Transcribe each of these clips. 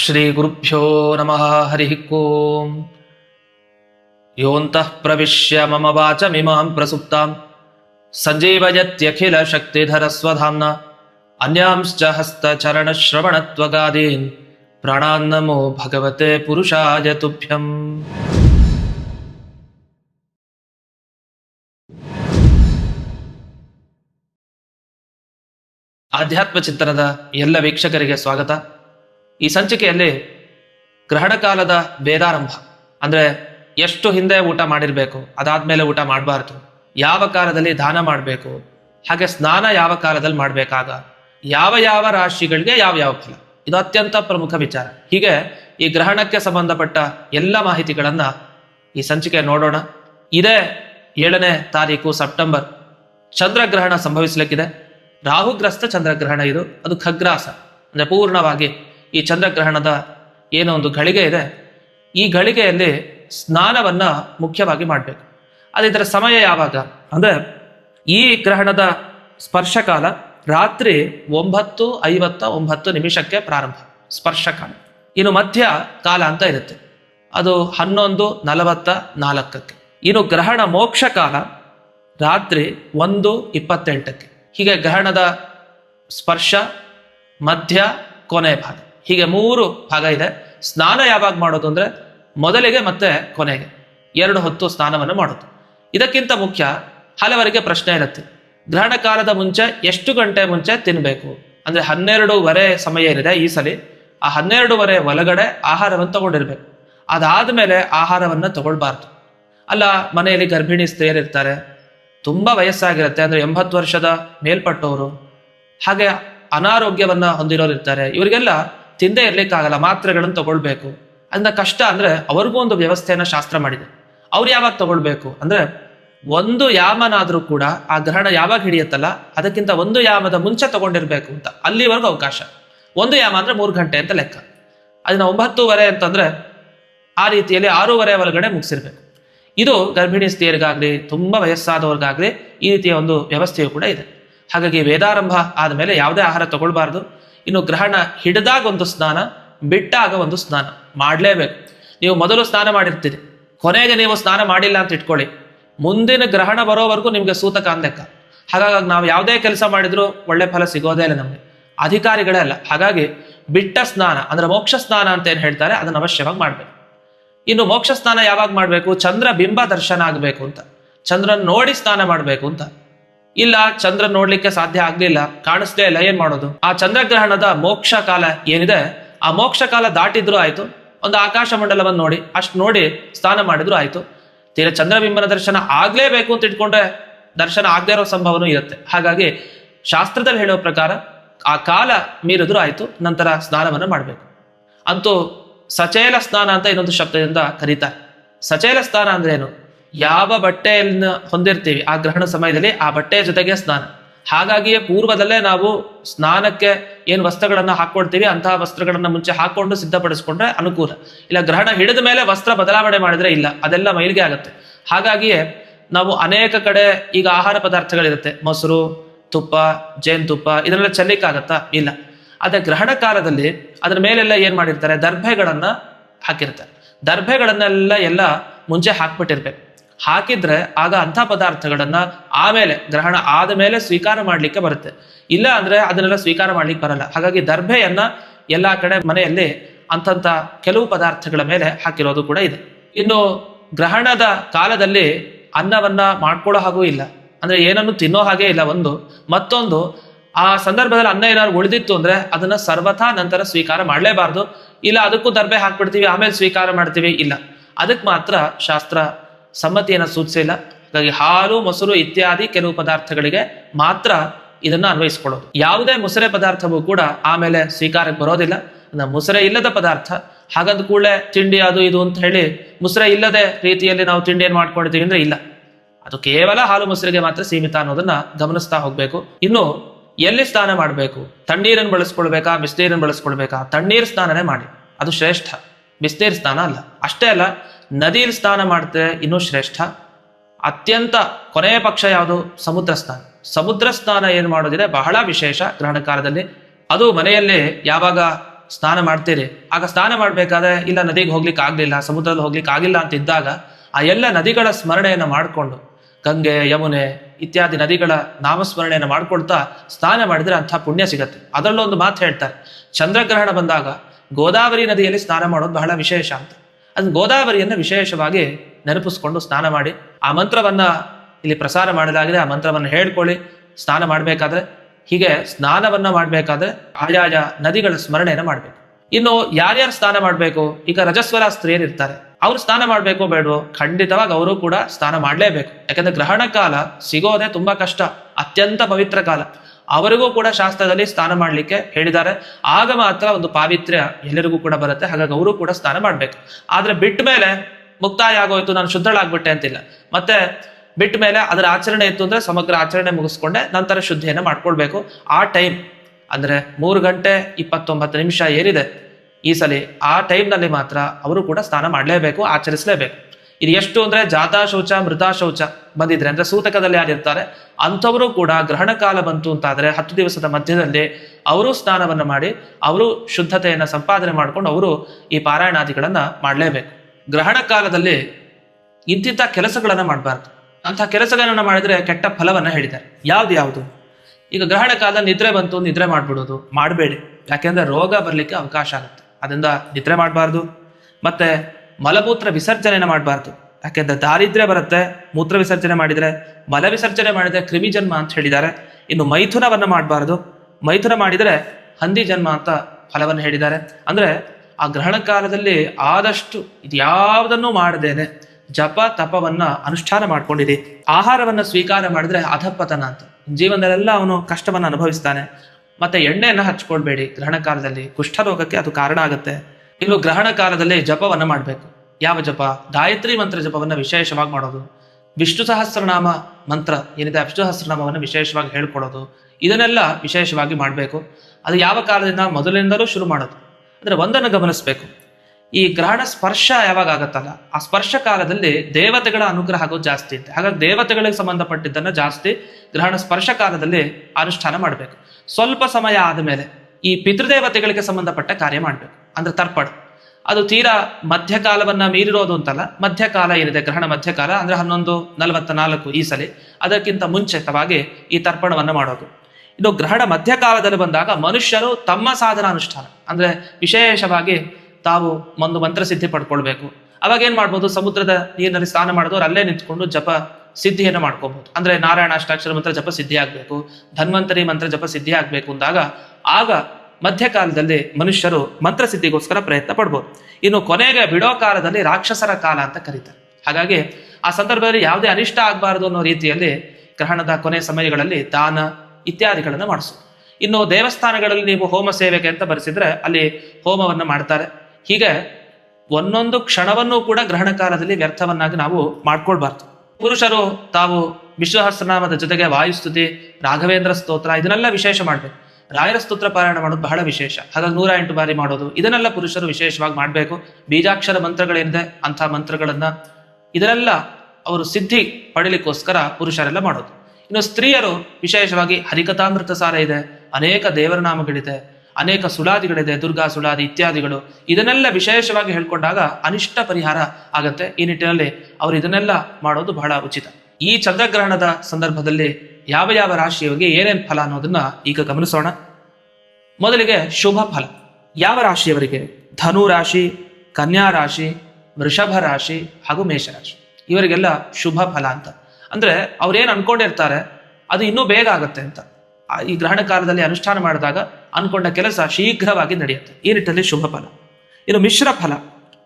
श्रीगुरुभ्यो नमः हरिः ओम् योऽन्तः प्रविश्य मम वाचमिमां प्रसुप्तां सञ्जीवयत्यखिलशक्तिधरस्वधाम्ना अन्यांश्च हस्तचरणश्रवणत्वगादीन् प्राणान्नमो भगवते पुरुषाय तुभ्यम् ಆಧ್ಯಾತ್ಮ ಚಿಂತನದ ಎಲ್ಲ ವೀಕ್ಷಕರಿಗೆ ಸ್ವಾಗತ ಈ ಸಂಚಿಕೆಯಲ್ಲಿ ಗ್ರಹಣ ಕಾಲದ ವೇದಾರಂಭ, ಅಂದ್ರೆ ಎಷ್ಟು ಹಿಂದೆ ಊಟ ಮಾಡಿರ್ಬೇಕು, ಅದಾದ್ಮೇಲೆ ಊಟ ಮಾಡಬಾರ್ದು, ಯಾವ ಕಾಲದಲ್ಲಿ ದಾನ ಮಾಡಬೇಕು, ಹಾಗೆ ಸ್ನಾನ ಯಾವ ಕಾಲದಲ್ಲಿ ಮಾಡಬೇಕಾಗ, ಯಾವ ಯಾವ ರಾಶಿಗಳಿಗೆ ಯಾವ ಯಾವ ಫಲ. ಇದು ಅತ್ಯಂತ ಪ್ರಮುಖ ವಿಚಾರ. ಹೀಗೆ ಈ ಗ್ರಹಣಕ್ಕೆ ಸಂಬಂಧಪಟ್ಟ ಎಲ್ಲ ಮಾಹಿತಿಗಳನ್ನು ಈ ಸಂಚಿಕೆ ನೋಡೋಣ. ಇದೇ ಏಳನೇ ತಾರೀಕು ಸೆಪ್ಟೆಂಬರ್, ಚಂದ್ರಗ್ರಹಣ ಸಂಭವಿಸಲಿಕ್ಕಿದೆ. ರಾಹುಗ್ರಸ್ತ ಚಂದ್ರಗ್ರಹಣ ಇದು. ಅದು ಖಗ್ರಾಸ, ಅಂದ್ರೆ ಪೂರ್ಣವಾಗಿ ಈ ಚಂದ್ರಗ್ರಹಣದ ಏನೋ ಒಂದು ಗಳಿಗೆ ಇದೆ. ಈ ಗಳಿಗೆಯಲ್ಲಿ ಸ್ನಾನವನ್ನು ಮುಖ್ಯವಾಗಿ ಮಾಡಬೇಕು. ಅದು ಇದರ ಸಮಯ ಯಾವಾಗ? ಅಂದರೆ ಈ ಗ್ರಹಣದ ಸ್ಪರ್ಶಕಾಲ ರಾತ್ರಿ ಒಂಬತ್ತು ಐವತ್ತ ಒಂಬತ್ತು ನಿಮಿಷಕ್ಕೆ ಪ್ರಾರಂಭ. ಸ್ಪರ್ಶಕಾಲ. ಇನ್ನು ಮಧ್ಯ ಕಾಲ ಅಂತ ಇರುತ್ತೆ. ಅದು ಹನ್ನೊಂದು ನಲವತ್ತ ನಾಲ್ಕಕ್ಕೆ. ಇನ್ನು ಗ್ರಹಣ ಮೋಕ್ಷ ಕಾಲ ರಾತ್ರಿ ಒಂದು ಇಪ್ಪತ್ತೆಂಟಕ್ಕೆ. ಹೀಗೆ ಗ್ರಹಣದ ಸ್ಪರ್ಶ ಮಧ್ಯ ಕೊನೆ ಭಾಗ. ಹೀಗೆ ಮೂರು ಭಾಗ ಇದೆ. ಸ್ನಾನ ಯಾವಾಗ ಮಾಡೋದು ಅಂದರೆ ಮೊದಲಿಗೆ ಮತ್ತೆ ಕೊನೆಗೆ ಎರಡು ಹೊತ್ತು ಸ್ನಾನವನ್ನು ಮಾಡೋದು. ಇದಕ್ಕಿಂತ ಮುಖ್ಯ ಹಲವರಿಗೆ ಪ್ರಶ್ನೆ ಇರುತ್ತೆ. ಗ್ರಹಣ ಕಾಲದ ಮುಂಚೆ ಎಷ್ಟು ಗಂಟೆ ಮುಂಚೆ ತಿನ್ನಬೇಕು ಅಂದ್ರೆ ಹನ್ನೆರಡೂವರೆ ಸಮಯ ಏನಿದೆ ಈ ಸಲ? ಆ ಹನ್ನೆರಡೂವರೆ ಒಳಗಡೆ ಆಹಾರವನ್ನು ತಗೊಂಡಿರ್ಬೇಕು. ಅದಾದ ಮೇಲೆ ಆಹಾರವನ್ನು ತಗೊಳ್ಬಾರ್ದು. ಅಲ್ಲ, ಮನೆಯಲ್ಲಿ ಗರ್ಭಿಣಿ ಸ್ತ್ರೀಯರಿರ್ತಾರೆ ತುಂಬ ವಯಸ್ಸಾಗಿರುತ್ತೆ. ಅಂದ್ರೆ ಎಂಬತ್ತು ವರ್ಷದ ಮೇಲ್ಪಟ್ಟವರು. ಹಾಗೆ ಅನಾರೋಗ್ಯವನ್ನ ಹೊಂದಿರೋರು ಇರ್ತಾರೆ. ಇವರಿಗೆಲ್ಲ ತಿಂದೇ ಇರ್ಲಿಕ್ಕಾಗಲ್ಲ, ಮಾತ್ರೆಗಳನ್ನು ತಗೊಳ್ಬೇಕು. ಅದನ್ನ ಕಷ್ಟ ಅಂದ್ರೆ ಅವ್ರಿಗೂ ಒಂದು ವ್ಯವಸ್ಥೆಯನ್ನು ಶಾಸ್ತ್ರ ಮಾಡಿದೆ. ಅವ್ರು ಯಾವಾಗ ತಗೊಳ್ಬೇಕು? ಅಂದ್ರೆ ಒಂದು ಯಾಮನಾದರೂ ಕೂಡ ಆ ಗ್ರಹಣ ಯಾವಾಗ ಹಿಡಿಯುತ್ತಲ್ಲ, ಅದಕ್ಕಿಂತ ಒಂದು ಯಾಮದ ಮುಂಚೆ ತಗೊಂಡಿರ್ಬೇಕು ಅಂತ, ಅಲ್ಲಿವರೆಗೂ ಅವಕಾಶ. ಒಂದು ಯಾಮ ಅಂದರೆ ಮೂರು ಗಂಟೆ ಅಂತ ಲೆಕ್ಕ. ಅದನ್ನ ಒಂಬತ್ತೂವರೆ ಅಂತಂದ್ರೆ ಆ ರೀತಿಯಲ್ಲಿ ಆರೂವರೆ ಒಳಗಡೆ ಮುಗಿಸಿರ್ಬೇಕು. ಇದು ಗರ್ಭಿಣಿ ಸ್ತ್ರೀಯರಿಗಾಗಲಿ ತುಂಬಾ ವಯಸ್ಸಾದವ್ರಿಗಾಗಲಿ ಈ ರೀತಿಯ ಒಂದು ವ್ಯವಸ್ಥೆಯು ಕೂಡ ಇದೆ. ಹಾಗಾಗಿ ವೇದಾರಂಭ ಆದಮೇಲೆ ಯಾವುದೇ ಆಹಾರ ತಗೊಳ್ಬಾರ್ದು. ಇನ್ನು ಗ್ರಹಣ ಹಿಡಿದಾಗ ಒಂದು ಸ್ನಾನ, ಬಿಟ್ಟಾಗ ಒಂದು ಸ್ನಾನ. ಮಾಡಲೇಬೇಕು. ನೀವು ಮೊದಲು ಸ್ನಾನ ಮಾಡಿರ್ತೀರಿ. ಕೊನೆಗೆ ನೀವು ಸ್ನಾನ ಮಾಡಿಲ್ಲ ಅಂತ ಇಟ್ಕೊಳ್ಳಿ. ಮುಂದಿನ ಗ್ರಹಣ ಬರೋವರೆಗೂ ನಿಮಗೆ ಸೂತಕ ಅಂದೆಕ್ಕ ಹಾಗಾಗಿ ನಾವು ಯಾವುದೇ ಕೆಲಸ ಮಾಡಿದರೂ ಒಳ್ಳೆ ಫಲ ಸಿಗೋದೇ ಇಲ್ಲ ನಮಗೆ. ಅಧಿಕಾರಿಗಳೇ ಅಲ್ಲ. ಹಾಗಾಗಿ ಬಿಟ್ಟ ಸ್ನಾನ, ಅಂದ್ರೆ ಮೋಕ್ಷ ಸ್ನಾನ ಅಂತ ಏನು ಹೇಳ್ತಾರೆ, ಅದನ್ನು ಅವಶ್ಯವಾಗಿ ಮಾಡಬೇಕು. ಇನ್ನು ಮೋಕ್ಷ ಸ್ನಾನ ಯಾವಾಗ ಮಾಡಬೇಕು? ಚಂದ್ರ ಬಿಂಬ ದರ್ಶನ ಆಗಬೇಕು ಅಂತ. ಚಂದ್ರನ್ ನೋಡಿ ಸ್ನಾನ ಮಾಡಬೇಕು ಅಂತ. ಇಲ್ಲ, ಚಂದ್ರ ನೋಡ್ಲಿಕ್ಕೆ ಸಾಧ್ಯ ಆಗ್ಲಿಲ್ಲ. ಕಾಣಿಸ್ತೇ ಇಲ್ಲ, ಏನ್ ಮಾಡೋದು? ಆ ಚಂದ್ರಗ್ರಹಣದ ಮೋಕ್ಷ ಕಾಲ ಏನಿದೆ? ಆ ಮೋಕ್ಷ ಕಾಲ ದಾಟಿದ್ರು ಆಯ್ತು. ಒಂದು ಆಕಾಶ ಮಂಡಲವನ್ನು ನೋಡಿ, ಅಷ್ಟು ನೋಡಿ ಸ್ನಾನ ಮಾಡಿದ್ರು ಆಯ್ತು. ತೀರ ಚಂದ್ರಬಿಂಬನ ದರ್ಶನ ಆಗ್ಲೇಬೇಕು ಅಂತ ಇಟ್ಕೊಂಡ್ರೆ ದರ್ಶನ ಆಗದೇ ಇರೋ ಸಂಭವನೂ ಇರುತ್ತೆ. ಹಾಗಾಗಿ ಶಾಸ್ತ್ರದಲ್ಲಿ ಹೇಳುವ ಪ್ರಕಾರ ಆ ಕಾಲ ಮೀರಿದ್ರು ಆಯ್ತು, ನಂತರ ಸ್ನಾನವನ್ನು ಮಾಡಬೇಕು. ಅಂತೂ ಸಚೇಲ ಸ್ನಾನ ಅಂತ ಇನ್ನೊಂದು ಶಬ್ದದಿಂದ ಕರೀತಾರೆ. ಸಚೇಲ ಸ್ನಾನ ಅಂದ್ರೆ ಏನು? ಯಾವ ಬಟ್ಟೆಯನ್ನು ಹೊಂದಿರ್ತೀವಿ ಆ ಗ್ರಹಣ ಸಮಯದಲ್ಲಿ ಆ ಬಟ್ಟೆಯ ಜೊತೆಗೆ ಸ್ನಾನ. ಹಾಗಾಗಿಯೇ ಪೂರ್ವದಲ್ಲೇ ನಾವು ಸ್ನಾನಕ್ಕೆ ಏನು ವಸ್ತ್ರಗಳನ್ನು ಹಾಕೊಳ್ತೀವಿ ಅಂತಹ ವಸ್ತ್ರಗಳನ್ನು ಮುಂಚೆ ಹಾಕೊಂಡು ಸಿದ್ಧಪಡಿಸ್ಕೊಂಡ್ರೆ ಅನುಕೂಲ. ಇಲ್ಲ, ಗ್ರಹಣ ಹಿಡಿದ ಮೇಲೆ ವಸ್ತ್ರ ಬದಲಾವಣೆ ಮಾಡಿದ್ರೆ ಇಲ್ಲ, ಅದೆಲ್ಲ ಮೈಲಿಗೆ ಆಗುತ್ತೆ. ಹಾಗಾಗಿಯೇ ನಾವು ಅನೇಕ ಕಡೆ ಈಗ ಆಹಾರ ಪದಾರ್ಥಗಳಿರುತ್ತೆ. ಮೊಸರು, ತುಪ್ಪ ಜೇನುತುಪ್ಪ ಇದನ್ನೆಲ್ಲ ಚೆಲ್ಲಿಕ್ಕಾಗತ್ತಾ ಇಲ್ಲ. ಅದೇ ಗ್ರಹಣ ಕಾಲದಲ್ಲಿ ಅದ್ರ ಮೇಲೆಲ್ಲ ಏನು ಮಾಡಿರ್ತಾರೆ? ದರ್ಭೆಗಳನ್ನು ಹಾಕಿರ್ತಾರೆ. ದರ್ಭೆಗಳನ್ನೆಲ್ಲ ಎಲ್ಲ ಮುಂಚೆ ಹಾಕ್ಬಿಟ್ಟಿರ್ಬೇಕು. ಹಾಕಿದ್ರೆ ಆಗ ಅಂಥ ಪದಾರ್ಥಗಳನ್ನ ಆಮೇಲೆ ಗ್ರಹಣ ಆದ ಮೇಲೆ ಸ್ವೀಕಾರ ಮಾಡ್ಲಿಕ್ಕೆ ಬರುತ್ತೆ. ಇಲ್ಲ ಅಂದ್ರೆ ಅದನ್ನೆಲ್ಲ ಸ್ವೀಕಾರ ಮಾಡ್ಲಿಕ್ಕೆ ಬರಲ್ಲ. ಹಾಗಾಗಿ ದರ್ಭೆಯನ್ನ ಎಲ್ಲಾ ಕಡೆ ಮನೆಯಲ್ಲಿ ಅಂತಂತ ಕೆಲವು ಪದಾರ್ಥಗಳ ಮೇಲೆ ಹಾಕಿರೋದು ಕೂಡ ಇದೆ. ಇನ್ನು ಗ್ರಹಣದ ಕಾಲದಲ್ಲಿ ಅನ್ನವನ್ನ ಮಾಡ್ಕೊಳ್ಳೋ ಹಾಗೂ ಇಲ್ಲ. ಅಂದ್ರೆ ಏನನ್ನು ತಿನ್ನೋ ಹಾಗೆ ಇಲ್ಲ ಒಂದು. ಮತ್ತೊಂದು, ಆ ಸಂದರ್ಭದಲ್ಲಿ ಅನ್ನ ಏನಾದ್ರು ಉಳಿದಿತ್ತು ಅಂದ್ರೆ ಅದನ್ನ ಸರ್ವಥಾ ನಂತರ ಸ್ವೀಕಾರ ಮಾಡಲೇಬಾರ್ದು. ಇಲ್ಲ ಅದಕ್ಕೂ ದರ್ಬೆ ಹಾಕ್ಬಿಡ್ತೀವಿ, ಆಮೇಲೆ ಸ್ವೀಕಾರ ಮಾಡ್ತೀವಿ, ಇಲ್ಲ. ಅದಕ್ಕೆ ಮಾತ್ರ ಶಾಸ್ತ್ರ ಸಮ್ಮತಿಯನ್ನು ಸೂಚಿಸಿಲ್ಲ. ಹಾಗಾಗಿ ಹಾಲು, ಮೊಸರು ಇತ್ಯಾದಿ ಕೆಲವು ಪದಾರ್ಥಗಳಿಗೆ ಮಾತ್ರ ಇದನ್ನು ಅನ್ವಯಿಸ್ಕೊಳ್ಳೋದು. ಯಾವುದೇ ಮೊಸರೆ ಪದಾರ್ಥವೂ ಕೂಡ ಆಮೇಲೆ ಸ್ವೀಕಾರಕ್ಕೆ ಬರೋದಿಲ್ಲ. ಮೊಸರೆ ಇಲ್ಲದ ಪದಾರ್ಥ. ಹಾಗಂದ ಕೂಡಲೇ ತಿಂಡಿ ಅದು ಇದು ಅಂತ ಹೇಳಿ ಮೊಸರೆ ಇಲ್ಲದೆ ರೀತಿಯಲ್ಲಿ ನಾವು ತಿಂಡಿಯನ್ನು ಮಾಡ್ಕೊಂಡಿದ್ದೀವಿ ಅಂದ್ರೆ ಇಲ್ಲ. ಅದು ಕೇವಲ ಹಾಲು, ಮೊಸರಿಗೆ ಮಾತ್ರ ಸೀಮಿತ ಅನ್ನೋದನ್ನ ಗಮನಿಸ್ತಾ ಹೋಗ್ಬೇಕು. ಇನ್ನು ಎಲ್ಲಿ ಸ್ನಾನ ಮಾಡಬೇಕು? ತಣ್ಣೀರನ್ನು ಬಳಸ್ಕೊಳ್ಬೇಕಾ ಬಿಸಿನೀರನ್ನು ಬಳಸ್ಕೊಳ್ಬೇಕಾ? ತಣ್ಣೀರು ಸ್ನಾನನೇ ಮಾಡಿ. ಅದು ಶ್ರೇಷ್ಠ. ಬಿಸಿನೀರು ಸ್ನಾನ ಅಲ್ಲ. ಅಷ್ಟೇ ಅಲ್ಲ ನದಿಯಲ್ಲಿ ಸ್ನಾನ ಮಾಡಿದ್ರೆ ಇನ್ನೂ ಶ್ರೇಷ್ಠ. ಅತ್ಯಂತ ಕೊನೆಯ ಪಕ್ಷ ಯಾವುದು? ಸಮುದ್ರ ಸ್ನಾನ. ಸಮುದ್ರ ಸ್ನಾನ ಏನು ಮಾಡೋದಿದೆ? ಬಹಳ ವಿಶೇಷ ಗ್ರಹಣ ಕಾಲದಲ್ಲಿ. ಅದು ಮನೆಯಲ್ಲಿ ಯಾವಾಗ ಸ್ನಾನ ಮಾಡ್ತೀರಿ? ಆಗ ಸ್ನಾನ ಮಾಡಬೇಕಾದ್ರೆ ಇಲ್ಲ ನದಿಗೆ ಹೋಗ್ಲಿಕ್ಕೆ ಆಗಲಿಲ್ಲ, ಸಮುದ್ರದಲ್ಲಿ ಹೋಗ್ಲಿಕ್ಕೆ ಆಗಿಲ್ಲ ಅಂತ ಇದ್ದಾಗ ಆ ಎಲ್ಲ ನದಿಗಳ ಸ್ಮರಣೆಯನ್ನು ಮಾಡಿಕೊಂಡು, ಗಂಗೆ, ಯಮುನೆ ಇತ್ಯಾದಿ ನದಿಗಳ ನಾಮಸ್ಮರಣೆಯನ್ನು ಮಾಡ್ಕೊಳ್ತಾ ಸ್ನಾನ ಮಾಡಿದರೆ ಅಂಥ ಪುಣ್ಯ ಸಿಗತ್ತೆ. ಅದರಲ್ಲೊಂದು ಮಾತು ಹೇಳ್ತಾರೆ. ಚಂದ್ರಗ್ರಹಣ ಬಂದಾಗ ಗೋದಾವರಿ ನದಿಯಲ್ಲಿ ಸ್ನಾನ ಮಾಡೋದು ಬಹಳ ವಿಶೇಷ ಅಂತ. ಅದು ಗೋದಾವರಿಯನ್ನು ವಿಶೇಷವಾಗಿ ನೆನಪಿಸ್ಕೊಂಡು ಸ್ನಾನ ಮಾಡಿ, ಆ ಮಂತ್ರವನ್ನು ಇಲ್ಲಿ ಪ್ರಸಾರ ಮಾಡಲಾಗಿದೆ ಆ ಮಂತ್ರವನ್ನು ಹೇಳ್ಕೊಳ್ಳಿ. ಸ್ನಾನ ಮಾಡಬೇಕಾದ್ರೆ, ಹೀಗೆ ಸ್ನಾನವನ್ನು ಮಾಡಬೇಕಾದ್ರೆ ಆಯಾಯ ನದಿಗಳ ಸ್ಮರಣೆಯನ್ನು ಮಾಡಬೇಕು. ಇನ್ನು ಯಾರ್ಯಾರು ಸ್ನಾನ ಮಾಡಬೇಕು? ಈಗ ರಜಸ್ವರ ಸ್ತ್ರೀಯರು ಇರ್ತಾರೆ ಅವ್ರು ಸ್ನಾನ ಮಾಡಬೇಕು ಬೇಡವೋ, ಖಂಡಿತವಾಗಿ ಅವರು ಕೂಡ ಸ್ನಾನ ಮಾಡಲೇಬೇಕು. ಯಾಕಂದ್ರೆ ಗ್ರಹಣ ಕಾಲ ಸಿಗೋದೇ ತುಂಬಾ ಕಷ್ಟ, ಅತ್ಯಂತ ಪವಿತ್ರ ಕಾಲ. ಅವರಿಗೂ ಕೂಡ ಶಾಸ್ತ್ರದಲ್ಲಿ ಸ್ನಾನ ಮಾಡಲಿಕ್ಕೆ ಹೇಳಿದ್ದಾರೆ. ಆಗ ಮಾತ್ರ ಒಂದು ಪಾವಿತ್ರ್ಯ ಎಲ್ಲರಿಗೂ ಕೂಡ ಬರುತ್ತೆ. ಹಾಗಾಗಿ ಅವರು ಕೂಡ ಸ್ನಾನ ಮಾಡಬೇಕು. ಆದರೆ ಬಿಟ್ಟ ಮೇಲೆ ಮುಕ್ತಾಯ ಆಗೋಯ್ತು, ನಾನು ಶುದ್ಧಳಾಗ್ಬಿಟ್ಟೆ ಅಂತಿಲ್ಲ. ಮತ್ತೆ ಬಿಟ್ಟ ಮೇಲೆ ಅದರ ಆಚರಣೆ ಇತ್ತು ಅಂದರೆ ಸಮಗ್ರ ಆಚರಣೆ ಮುಗಿಸ್ಕೊಂಡೆ, ನಂತರ ಶುದ್ಧಿಯನ್ನು ಮಾಡ್ಕೊಳ್ಬೇಕು. ಆ ಟೈಮ್ ಅಂದರೆ ಮೂರು ಗಂಟೆ ಇಪ್ಪತ್ತೊಂಬತ್ತು ನಿಮಿಷ ಏನಿದೆ ಈ ಸಲ ಆ ಟೈಮ್ನಲ್ಲಿ ಮಾತ್ರ ಅವರು ಕೂಡ ಸ್ನಾನ ಮಾಡಲೇಬೇಕು, ಆಚರಿಸಲೇಬೇಕು. ಇದು ಎಷ್ಟು ಅಂದ್ರೆ ಜಾತಾ ಶೌಚ, ಮೃತ ಶೌಚ ಬಂದಿದ್ರೆ ಅಂದ್ರೆ ಸೂತಕದಲ್ಲಿ ಯಾರಿರ್ತಾರೆ ಅಂಥವರು ಕೂಡ ಗ್ರಹಣ ಕಾಲ ಬಂತು ಅಂತಾದ್ರೆ ಹತ್ತು ದಿವಸದ ಮಧ್ಯದಲ್ಲಿ ಅವರು ಸ್ನಾನವನ್ನು ಮಾಡಿ ಅವರು ಶುದ್ಧತೆಯನ್ನು ಸಂಪಾದನೆ ಮಾಡ್ಕೊಂಡು ಅವರು ಈ ಪಾರಾಯಣಾದಿಗಳನ್ನ ಮಾಡಲೇಬೇಕು. ಗ್ರಹಣ ಕಾಲದಲ್ಲಿ ಇಂತಿಂಥ ಕೆಲಸಗಳನ್ನು ಮಾಡಬಾರ್ದು. ಅಂಥ ಕೆಲಸಗಳನ್ನ ಮಾಡಿದ್ರೆ ಕೆಟ್ಟ ಫಲವನ್ನ ಹೇಳಿದ್ದಾರೆ. ಯಾವ್ದು ಯಾವುದು? ಈಗ ಗ್ರಹಣ ಕಾಲ ನಿದ್ರೆ ಬಂತು, ನಿದ್ರೆ ಮಾಡ್ಬಿಡೋದು. ಮಾಡಬೇಡಿ. ಯಾಕೆಂದ್ರೆ ರೋಗ ಬರಲಿಕ್ಕೆ ಅವಕಾಶ ಆಗುತ್ತೆ. ಅದರಿಂದ ನಿದ್ರೆ ಮಾಡಬಾರ್ದು. ಮತ್ತೆ ಮಲಮೂತ್ರ ವಿಸರ್ಜನೆಯನ್ನು ಮಾಡಬಾರ್ದು. ಯಾಕೆಂದ್ರೆ ದಾರಿದ್ರ್ಯ ಬರುತ್ತೆ, ಮೂತ್ರ ವಿಸರ್ಜನೆ ಮಾಡಿದರೆ, ಮಲ ವಿಸರ್ಜನೆ ಮಾಡಿದರೆ ಕ್ರಿಮಿ ಜನ್ಮ ಅಂತ ಹೇಳಿದ್ದಾರೆ. ಇನ್ನು ಮೈಥುನವನ್ನು ಮಾಡಬಾರ್ದು. ಮೈಥುನ ಮಾಡಿದರೆ ಹಂದಿ ಜನ್ಮ ಅಂತ ಫಲವನ್ನು ಹೇಳಿದ್ದಾರೆ. ಅಂದರೆ ಆ ಗ್ರಹಣ ಕಾಲದಲ್ಲಿ ಆದಷ್ಟು ಇದ್ಯಾವುದನ್ನು ಮಾಡದೇನೆ ಜಪ, ತಪವನ್ನು ಅನುಷ್ಠಾನ ಮಾಡ್ಕೊಂಡಿರಿ. ಆಹಾರವನ್ನು ಸ್ವೀಕಾರ ಮಾಡಿದ್ರೆ ಅಧಪತನ ಅಂತ. ಜೀವನದಲ್ಲೆಲ್ಲ ಅವನು ಕಷ್ಟವನ್ನು ಅನುಭವಿಸ್ತಾನೆ. ಮತ್ತೆ ಎಣ್ಣೆಯನ್ನು ಹಚ್ಕೊಳ್ಬೇಡಿ. ಗ್ರಹಣ ಕಾಲದಲ್ಲಿ ಕುಷ್ಠರೋಗಕ್ಕೆ ಅದು ಕಾರಣ ಆಗುತ್ತೆ. ಇನ್ನು ಗ್ರಹಣ ಕಾಲದಲ್ಲಿ ಜಪವನ್ನ ಮಾಡಬೇಕು. ಯಾವ ಜಪ? ಗಾಯತ್ರಿ ಮಂತ್ರ ಜಪವನ್ನು ವಿಶೇಷವಾಗಿ ಮಾಡೋದು. ವಿಷ್ಣು ಸಹಸ್ರನಾಮ ಮಂತ್ರ ಏನಿದೆ? ವಿಷ್ಣು ಸಹಸ್ರನಾಮವನ್ನು ವಿಶೇಷವಾಗಿ ಹೇಳ್ಕೊಡೋದು. ಇದನ್ನೆಲ್ಲ ವಿಶೇಷವಾಗಿ ಮಾಡಬೇಕು. ಅದು ಯಾವ ಕಾಲದಿಂದ? ಮೊದಲಿಂದಲೂ ಶುರು ಮಾಡೋದು. ಅಂದರೆ ಒಂದನ್ನು ಗಮನಿಸಬೇಕು. ಈ ಗ್ರಹಣ ಸ್ಪರ್ಶ ಯಾವಾಗ ಆಗುತ್ತಲ್ಲ? ಆ ಸ್ಪರ್ಶ ಕಾಲದಲ್ಲಿ ದೇವತೆಗಳ ಅನುಗ್ರಹ ಆಗೋದು ಜಾಸ್ತಿ ಇದೆ. ಹಾಗಾಗಿ ದೇವತೆಗಳಿಗೆ ಸಂಬಂಧಪಟ್ಟಿದ್ದನ್ನು ಜಾಸ್ತಿ ಗ್ರಹಣ ಸ್ಪರ್ಶ ಕಾಲದಲ್ಲಿ ಅನುಷ್ಠಾನ ಮಾಡಬೇಕು. ಸ್ವಲ್ಪ ಸಮಯ ಆದಮೇಲೆ ಈ ಪಿತೃದೇವತೆಗಳಿಗೆ ಸಂಬಂಧಪಟ್ಟ ಕಾರ್ಯ ಮಾಡಬೇಕು. ಅಂದ್ರೆ ತರ್ಪಣ. ಅದು ತೀರಾ ಮಧ್ಯಕಾಲವನ್ನ ಮೀರಿರೋದು ಅಂತಲ್ಲ, ಮಧ್ಯಕಾಲ ಏನಿದೆ, ಗ್ರಹಣ ಮಧ್ಯಕಾಲ, ಅಂದ್ರೆ ಹನ್ನೊಂದು ನಲವತ್ತ ನಾಲ್ಕು ಈ ಸಲ, ಅದಕ್ಕಿಂತ ಮುಂಚಿತವಾಗಿ ಈ ತರ್ಪಣವನ್ನು ಮಾಡೋದು. ಇದು ಗ್ರಹಣ ಮಧ್ಯಕಾಲದಲ್ಲಿ ಬಂದಾಗ ಮನುಷ್ಯರು ತಮ್ಮ ಸಾಧನ ಅನುಷ್ಠಾನ ಅಂದ್ರೆ ವಿಶೇಷವಾಗಿ ತಾವು ಒಂದು ಮಂತ್ರ ಸಿದ್ಧಿ ಪಡ್ಕೊಳ್ಬೇಕು. ಅವಾಗ ಏನ್ ಮಾಡ್ಬೋದು? ಸಮುದ್ರದ ನೀರಿನಲ್ಲಿ ಸ್ನಾನ ಮಾಡಿದವರು ಅಲ್ಲೇ ನಿಂತ್ಕೊಂಡು ಜಪ ಸಿದ್ಧಿಯನ್ನು ಮಾಡ್ಕೋಬಹುದು ಅಂದ್ರೆ ನಾರಾಯಣ ಅಷ್ಟಾಕ್ಷರ ಮಂತ್ರ ಜಪ ಸಿದ್ಧಿ ಆಗ್ಬೇಕು ಧನ್ವಂತರಿ ಮಂತ್ರ ಜಪ ಸಿದ್ಧಿ ಆಗ್ಬೇಕು ಅಂದಾಗ ಆಗ ಮಧ್ಯಕಾಲದಲ್ಲಿ ಮನುಷ್ಯರು ಮಂತ್ರಸಿದ್ಧಿಗೋಸ್ಕರ ಪ್ರಯತ್ನ ಪಡ್ಬೋದು. ಇನ್ನು ಕೊನೆಗೆ ಬಿಡೋ ಕಾಲದಲ್ಲಿ ರಾಕ್ಷಸರ ಕಾಲ ಅಂತ ಕರೀತಾರೆ. ಹಾಗಾಗಿ ಆ ಸಂದರ್ಭದಲ್ಲಿ ಯಾವುದೇ ಅನಿಷ್ಟ ಆಗಬಾರದು ಅನ್ನೋ ರೀತಿಯಲ್ಲಿ ಗ್ರಹಣದ ಕೊನೆ ಸಮಯಗಳಲ್ಲಿ ದಾನ ಇತ್ಯಾದಿಗಳನ್ನು ಮಾಡಿಸು. ಇನ್ನು ದೇವಸ್ಥಾನಗಳಲ್ಲಿ ನೀವು ಹೋಮ ಸೇವೆಗೆ ಅಂತ ಬರೆಸಿದ್ರೆ ಅಲ್ಲಿ ಹೋಮವನ್ನು ಮಾಡ್ತಾರೆ. ಹೀಗೆ ಒಂದೊಂದು ಕ್ಷಣವನ್ನೂ ಕೂಡ ಗ್ರಹಣ ಕಾಲದಲ್ಲಿ ವ್ಯರ್ಥವನ್ನಾಗಿ ನಾವು ಮಾಡ್ಕೊಳ್ಬಾರ್ದು. ಪುರುಷರು ತಾವು ವಿಶ್ವಹಸ್ತನಾಮದ ಜೊತೆಗೆ ವಾಯುಸ್ತುತಿ, ರಾಘವೇಂದ್ರ ಸ್ತೋತ್ರ ಇದನ್ನೆಲ್ಲ ವಿಶೇಷ ಮಾಡ್ಬೇಕು. ರಾಯರ ಸ್ತೋತ್ರ ಪಾರಾಯಣ ಮಾಡೋದು ಬಹಳ ವಿಶೇಷ. ಹಾಗಾಗಿ ನೂರ ಎಂಟು ಬಾರಿ ಮಾಡೋದು. ಇದನ್ನೆಲ್ಲ ಪುರುಷರು ವಿಶೇಷವಾಗಿ ಮಾಡಬೇಕು. ಬೀಜಾಕ್ಷರ ಮಂತ್ರಗಳೇನಿದೆ ಅಂಥ ಮಂತ್ರಗಳನ್ನ ಇದರೆಲ್ಲ ಅವರು ಸಿದ್ಧಿ ಪಡೀಲಿಕ್ಕೋಸ್ಕರ ಪುರುಷರೆಲ್ಲ ಮಾಡೋದು. ಇನ್ನು ಸ್ತ್ರೀಯರು ವಿಶೇಷವಾಗಿ ಹರಿಕಥಾಮೃತ ಸಾರ ಇದೆ, ಅನೇಕ ದೇವರ ನಾಮಗಳಿದೆ, ಅನೇಕ ಸುಳಾದಿಗಳಿದೆ, ದುರ್ಗಾ ಸುಳಾದಿ ಇತ್ಯಾದಿಗಳು. ಇದನ್ನೆಲ್ಲ ವಿಶೇಷವಾಗಿ ಹೇಳ್ಕೊಂಡಾಗ ಅನಿಷ್ಟ ಪರಿಹಾರ ಆಗತ್ತೆ. ಈ ನಿಟ್ಟಿನಲ್ಲಿ ಅವರು ಇದನ್ನೆಲ್ಲ ಮಾಡೋದು ಬಹಳ ಉಚಿತ. ಈ ಚಂದ್ರಗ್ರಹಣದ ಸಂದರ್ಭದಲ್ಲಿ ಯಾವ ಯಾವ ರಾಶಿಯವರಿಗೆ ಏನೇನು ಫಲ ಅನ್ನೋದನ್ನ ಈಗ ಗಮನಿಸೋಣ. ಮೊದಲಿಗೆ ಶುಭ ಫಲ. ಯಾವ ರಾಶಿಯವರಿಗೆ? ಧನು ರಾಶಿ, ಕನ್ಯಾ ರಾಶಿ, ವೃಷಭ ರಾಶಿ ಹಾಗೂ ಮೇಷರಾಶಿ ಇವರಿಗೆಲ್ಲ ಶುಭ ಫಲ ಅಂತ. ಅಂದ್ರೆ ಅವ್ರೇನು ಅನ್ಕೊಂಡಿರ್ತಾರೆ ಅದು ಇನ್ನೂ ಬೇಗ ಆಗುತ್ತೆ ಅಂತ. ಈ ಗ್ರಹಣ ಕಾಲದಲ್ಲಿ ಅನುಷ್ಠಾನ ಮಾಡಿದಾಗ ಅನ್ಕೊಂಡ ಕೆಲಸ ಶೀಘ್ರವಾಗಿ ನಡೆಯುತ್ತೆ. ಈ ನಿಟ್ಟಿನಲ್ಲಿ ಶುಭ ಫಲ. ಇನ್ನು ಮಿಶ್ರ ಫಲ.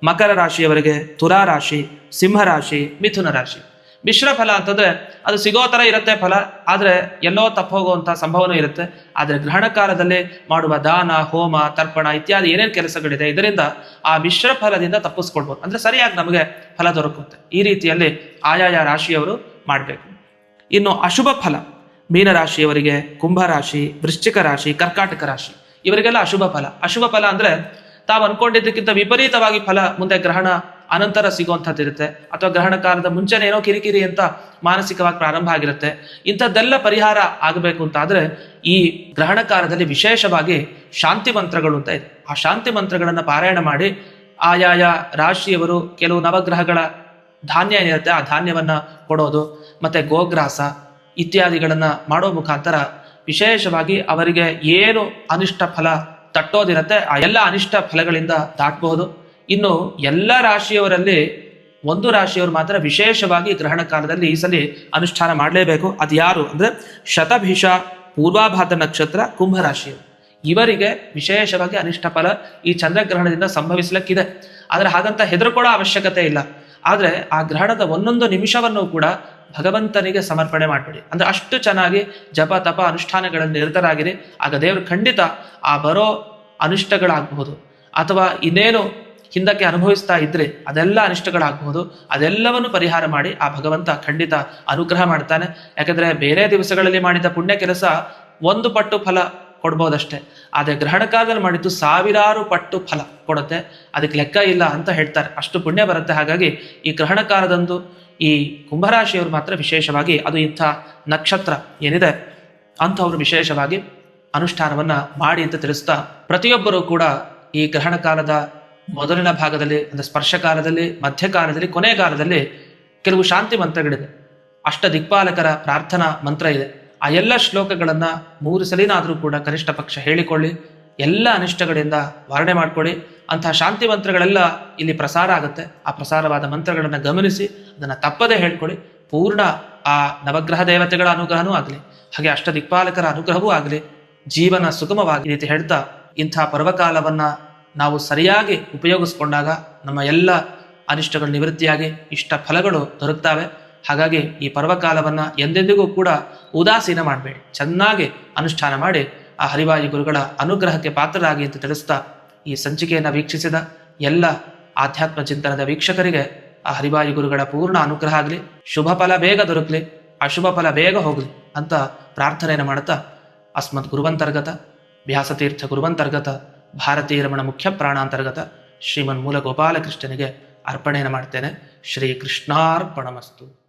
ಮಕರ ರಾಶಿಯವರಿಗೆ ತುಲಾ ರಾಶಿ, ಸಿಂಹ ರಾಶಿ, ಮಿಥುನ ರಾಶಿ. ಮಿಶ್ರ ಫಲ ಅಂತಂದ್ರೆ ಅದು ಸಿಗೋ ಥರ ಇರುತ್ತೆ ಫಲ, ಆದರೆ ಎಲ್ಲೋ ತಪ್ಪು ಹೋಗುವಂತ ಸಂಭವನೂ ಇರುತ್ತೆ. ಆದರೆ ಗ್ರಹಣ ಕಾಲದಲ್ಲಿ ಮಾಡುವ ದಾನ, ಹೋಮ, ತರ್ಪಣ ಇತ್ಯಾದಿ ಏನೇನು ಕೆಲಸಗಳಿದೆ, ಇದರಿಂದ ಆ ಮಿಶ್ರ ಫಲದಿಂದ ತಪ್ಪಿಸ್ಕೊಳ್ಬೋದು. ಅಂದ್ರೆ ಸರಿಯಾಗಿ ನಮಗೆ ಫಲ ದೊರಕುತ್ತೆ. ಈ ರೀತಿಯಲ್ಲಿ ಆಯಾಯ ರಾಶಿಯವರು ಮಾಡಬೇಕು. ಇನ್ನು ಅಶುಭ ಫಲ ಮೀನರಾಶಿಯವರಿಗೆ ಕುಂಭರಾಶಿ ವೃಶ್ಚಿಕ ರಾಶಿ, ಕರ್ಕಾಟಕ ರಾಶಿ, ಇವರಿಗೆಲ್ಲ ಅಶುಭ ಫಲ. ಅಶುಭ ಫಲ ಅಂದ್ರೆ ತಾವು ಅನ್ಕೊಂಡಿದ್ದಕ್ಕಿಂತ ವಿಪರೀತವಾಗಿ ಫಲ ಮುಂದೆ ಗ್ರಹಣ ಅನಂತರ ಸಿಗುವಂಥದ್ದು ಇರುತ್ತೆ. ಅಥವಾ ಗ್ರಹಣ ಕಾಲದ ಮುಂಚೆನೇ ಏನೋ ಕಿರಿಕಿರಿ ಅಂತ ಮಾನಸಿಕವಾಗಿ ಪ್ರಾರಂಭ ಆಗಿರುತ್ತೆ. ಇಂಥದ್ದೆಲ್ಲ ಪರಿಹಾರ ಆಗಬೇಕು ಅಂತ ಆದರೆ ಈ ಗ್ರಹಣ ಕಾಲದಲ್ಲಿ ವಿಶೇಷವಾಗಿ ಶಾಂತಿ ಮಂತ್ರಗಳು ಅಂತ ಇದೆ. ಆ ಶಾಂತಿ ಮಂತ್ರಗಳನ್ನು ಪಾರಾಯಣ ಮಾಡಿ ಆಯಾಯ ರಾಶಿಯವರು ಕೆಲವು ನವಗ್ರಹಗಳ ಧಾನ್ಯ ಏನಿರುತ್ತೆ ಆ ಧಾನ್ಯವನ್ನು ಕೊಡೋದು, ಮತ್ತು ಗೋಗ್ರಾಸ ಇತ್ಯಾದಿಗಳನ್ನು ಮಾಡೋ ಮುಖಾಂತರ ವಿಶೇಷವಾಗಿ ಅವರಿಗೆ ಏನು ಅನಿಷ್ಟ ಫಲ ತಟ್ಟೋದಿರುತ್ತೆ ಆ ಎಲ್ಲ ಅನಿಷ್ಟ ಫಲಗಳಿಂದ ದಾಟಬಹುದು. ಇನ್ನು ಎಲ್ಲ ರಾಶಿಯವರಲ್ಲಿ ಒಂದು ರಾಶಿಯವರು ಮಾತ್ರ ವಿಶೇಷವಾಗಿ ಗ್ರಹಣ ಕಾಲದಲ್ಲಿ ಈ ಸಲ ಅನುಷ್ಠಾನ ಮಾಡಲೇಬೇಕು. ಅದು ಯಾರು ಅಂದ್ರೆ ಶತಭಿಷ, ಪೂರ್ವಾಭಾದ ನಕ್ಷತ್ರ, ಕುಂಭ ರಾಶಿಯವರು ಇವರಿಗೆ ವಿಶೇಷವಾಗಿ ಅನಿಷ್ಟ ಫಲ ಈ ಚಂದ್ರಗ್ರಹಣದಿಂದ ಸಂಭವಿಸ್ಲಿಕ್ಕಿದೆ. ಆದರೆ ಹಾಗಂತ ಹೆದರ್ಕೊಳ್ಳೋ ಅವಶ್ಯಕತೆ ಇಲ್ಲ. ಆದರೆ ಆ ಗ್ರಹಣದ ಒಂದೊಂದು ನಿಮಿಷವನ್ನು ಕೂಡ ಭಗವಂತನಿಗೆ ಸಮರ್ಪಣೆ ಮಾಡಬೇಡಿ. ಅಂದ್ರೆ ಅಷ್ಟು ಚೆನ್ನಾಗಿ ಜಪ, ತಪ, ಅನುಷ್ಠಾನಗಳಲ್ಲಿ ನಿರತರಾಗಿರಿ. ಆಗ ದೇವರು ಖಂಡಿತ ಆ ಬರೋ ಅನಿಷ್ಟಗಳಾಗಬಹುದು. ಅಥವಾ ಇನ್ನೇನು ಹಿಂದಕ್ಕೆ ಅನುಭವಿಸ್ತಾ ಇದ್ರೆ ಅದೆಲ್ಲ ಅನಿಷ್ಟಗಳಾಗಬಹುದು. ಅದೆಲ್ಲವನ್ನು ಪರಿಹಾರ ಮಾಡಿ ಆ ಭಗವಂತ ಖಂಡಿತ ಅನುಗ್ರಹ ಮಾಡ್ತಾನೆ. ಯಾಕಂದ್ರೆ ಬೇರೆ ದಿವಸಗಳಲ್ಲಿ ಮಾಡಿದ ಪುಣ್ಯ ಕೆಲಸ ಒಂದು ಪಟ್ಟು ಫಲ ಕೊಡ್ಬೋದಷ್ಟೇ. ಆದರೆ ಗ್ರಹಣ ಕಾಲದಲ್ಲಿ ಮಾಡಿದ್ದು ಸಾವಿರಾರು ಪಟ್ಟು ಫಲ ಕೊಡುತ್ತೆ. ಅದಕ್ಕೆ ಲೆಕ್ಕ ಇಲ್ಲ ಅಂತ ಹೇಳ್ತಾರೆ. ಅಷ್ಟು ಪುಣ್ಯ ಬರುತ್ತೆ. ಹಾಗಾಗಿ ಈ ಗ್ರಹಣ ಕಾಲದಂದು ಈ ಕುಂಭರಾಶಿಯವರು ಮಾತ್ರ ವಿಶೇಷವಾಗಿ ಅದು ಇಂಥ ನಕ್ಷತ್ರ ಏನಿದೆ ಅಂಥವ್ರು ವಿಶೇಷವಾಗಿ ಅನುಷ್ಠಾನವನ್ನ ಮಾಡಿ ಅಂತ ತಿಳಿಸ್ತಾ ಪ್ರತಿಯೊಬ್ಬರೂ ಕೂಡ ಈ ಗ್ರಹಣ ಕಾಲದ ಮೊದಲಿನ ಭಾಗದಲ್ಲಿ, ಅಂದ್ರೆ ಸ್ಪರ್ಶ ಕಾಲದಲ್ಲಿ ಮಧ್ಯಕಾಲದಲ್ಲಿ, ಕೊನೆಯ ಕಾಲದಲ್ಲಿ ಕೆಲವು ಶಾಂತಿ ಮಂತ್ರಗಳಿದೆ. ಅಷ್ಟ ದಿಕ್ಪಾಲಕರ ಪ್ರಾರ್ಥನಾ ಮಂತ್ರ ಇದೆ. ಆ ಎಲ್ಲ ಶ್ಲೋಕಗಳನ್ನು ಮೂರು ಸಲಿನಾದರೂ ಕೂಡ ಕನಿಷ್ಠ ಪಕ್ಷ ಹೇಳಿಕೊಳ್ಳಿ. ಎಲ್ಲ ಅನಿಷ್ಟಗಳಿಂದ ವಾರಣೆ ಮಾಡ್ಕೊಳ್ಳಿ. ಅಂತಹ ಶಾಂತಿ ಮಂತ್ರಗಳೆಲ್ಲ ಇಲ್ಲಿ ಪ್ರಸಾರ ಆಗುತ್ತೆ. ಆ ಪ್ರಸಾರವಾದ ಮಂತ್ರಗಳನ್ನು ಗಮನಿಸಿ, ಅದನ್ನು ತಪ್ಪದೇ ಹೇಳ್ಕೊಳ್ಳಿ. ಪೂರ್ಣ ಆ ನವಗ್ರಹ ದೇವತೆಗಳ ಅನುಗ್ರಹನೂ ಆಗಲಿ, ಹಾಗೆ ಅಷ್ಟ ದಿಕ್ಪಾಲಕರ ಅನುಗ್ರಹವೂ ಆಗಲಿ, ಜೀವನ ಸುಗಮವಾಗಿ ರೀತಿ ಹೇಳ್ತಾ ಇಂಥ ಪರ್ವಕಾಲವನ್ನ ನಾವು ಸರಿಯಾಗಿ ಉಪಯೋಗಿಸ್ಕೊಂಡಾಗ ನಮ್ಮ ಎಲ್ಲ ಅನಿಷ್ಟಗಳು ನಿವೃತ್ತಿಯಾಗಿ ಇಷ್ಟ ಫಲಗಳು ದೊರಕ್ತಾವೆ. ಹಾಗಾಗಿ ಈ ಪರ್ವಕಾಲವನ್ನು ಎಂದೆಂದಿಗೂ ಕೂಡ ಉದಾಸೀನ ಮಾಡಬೇಡಿ. ಚೆನ್ನಾಗಿ ಅನುಷ್ಠಾನ ಮಾಡಿ ಆ ಹರಿವಾಯು ಗುರುಗಳ ಅನುಗ್ರಹಕ್ಕೆ ಪಾತ್ರರಾಗಿ ಅಂತ ತಿಳಿಸ್ತಾ ಈ ಸಂಚಿಕೆಯನ್ನು ವೀಕ್ಷಿಸಿದ ಎಲ್ಲ ಆಧ್ಯಾತ್ಮ ಚಿಂತನದ ವೀಕ್ಷಕರಿಗೆ ಆ ಹರಿವಾಯು ಗುರುಗಳ ಪೂರ್ಣ ಅನುಗ್ರಹ ಆಗಲಿ, ಶುಭ ಫಲ ಬೇಗ ದೊರಕಲಿ, ಅಶುಭ ಫಲ ಬೇಗ ಹೋಗಲಿ ಅಂತ ಪ್ರಾರ್ಥನೆಯನ್ನು ಮಾಡುತ್ತಾ ಅಸ್ಮತ್ ಗುರುವಂತರ್ಗತ, ವ್ಯಾಸತೀರ್ಥ ಗುರುವಂತರ್ಗತ ಭಾರತೀಯ ರಮಣ ಮುಖ್ಯ ಪ್ರಾಣಾಂತರ್ಗತ ಶ್ರೀಮನ್ ಮೂಲ ಗೋಪಾಲಕೃಷ್ಣನಿಗೆ ಅರ್ಪಣೆಯನ್ನು ಮಾಡ್ತೇನೆ. ಶ್ರೀ ಕೃಷ್ಣಾರ್ಪಣಮಸ್ತು